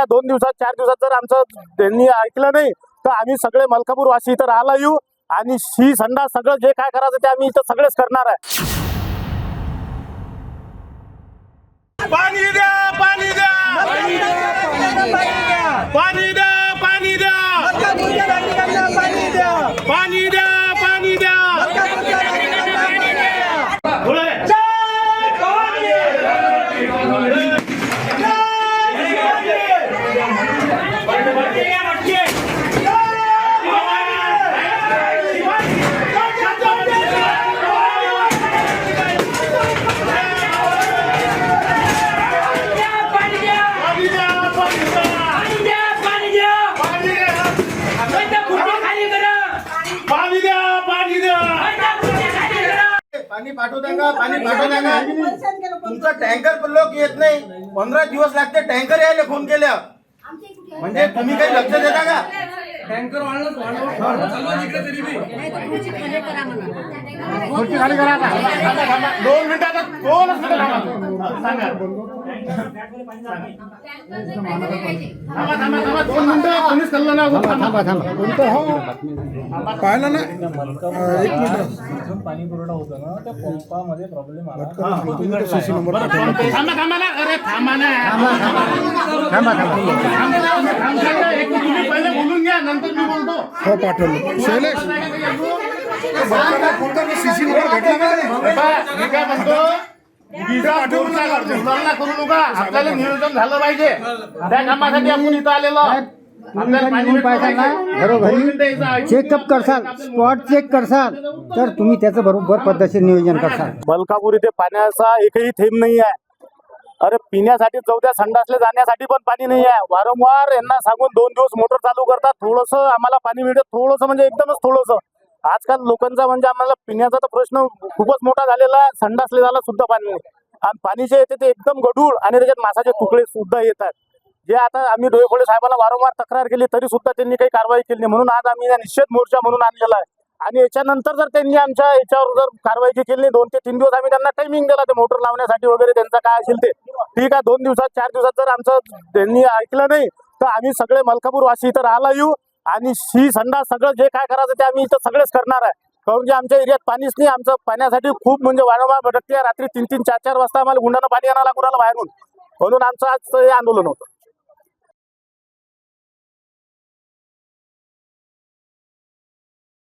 दोन दिवसात चार दिवसात जर आमचं त्यांनी ऐकलं नाही तर आम्ही सगळे मलकापूर वासी इथं राहायला येऊ आणि शी संडा सगळं जे काय करायचं ते आम्ही इथं सगळेच करणार आहे. पाणी द्या पाणी द्या. पाणी द्या पाणी द्या पाणी द्या पाणी द्या बोला रे. पाणी द्या पाणी द्या पाणी द्या पाणी द्या पाणी द्या पाणी पाठवता का पाणी पाठवता का तुमचा टँकर लोक येत नाही. पंधरा दिवस लागते टँकर यायला फोन केल्या म्हणजे तुम्ही काही लक्ष देता का? दोन मिनिटात दोनच मिनिटं थांबा. सांगा. थांबा पाहिलं ना? एक मिनिट पाणी पुरवठा होतो ना त्या पंपामध्ये प्रॉब्लेम आला थांबा थांबा ना अरे थांबा ना एक पहिले घ्या नंतर मी बोलतो हो पाठवलं शैलेश सीसी नंबर भेटला करू नका, आपल्याला नियोजन झालं पाहिजे. त्या कामासाठी आपण इथं आलेलो. आपल्याला पाणी घरोघरी चेकअप करसाल स्पॉट चेक करसाल तर तुम्ही त्याचं बरोबर पद्धतशीर नियोजन करसाल. मलकापूर इथे पाण्याचा एकही थेंब नाही आहे. अरे पिण्यासाठी चौथ्या संडासले जाण्यासाठी पण पाणी नाही आहे. वारंवार यांना सांगून दोन दिवस मोटर चालू करतात. थोडस आम्हाला पाणी मिळतं. थोडंसं म्हणजे एकदमच थोडंसं. आजकाल लोकांचा म्हणजे आम्हाला पिण्याचा तर प्रश्न खूपच मोठा झालेला आहे. संडासले झाला सुद्धा पाणी. आणि पाणी जे येते ते एकदम गढूळ आणि त्याच्यात मासाचे तुकडे सुद्धा येतात. जे आता आम्ही डोळेफोळे साहेबांना वारंवार तक्रार केली तरी सुद्धा त्यांनी काही कारवाई केली नाही. म्हणून आज आम्ही या निषेध मोर्चा म्हणून आणलेला आहे. आणि याच्यानंतर जर त्यांनी आमच्या याच्यावर जर कारवाई केली दोन ते तीन दिवस आम्ही त्यांना टायमिंग दिला ते मोटर लावण्यासाठी वगैरे त्यांचं काय असेल ते. ठीक आहे दोन दिवसात चार दिवसात जर आमचं त्यांनी ऐकलं नाही तर आम्ही सगळे मलकापूर वासी इथं राहायला येऊ. आणि शी संडा सगळं जे काय करायचं ते आम्ही इथं सगळेच करणार आहे. कारण की आमच्या एरियात पाणीच नाही आमचं पाण्यासाठी खूप म्हणजे वारंवार भटकते. रात्री तीन तीन चार चार वाजता आम्हाला गुंडानं पाणी आणायला लागून आलं बाहेरून. म्हणून आमचं आज हे आंदोलन होतं.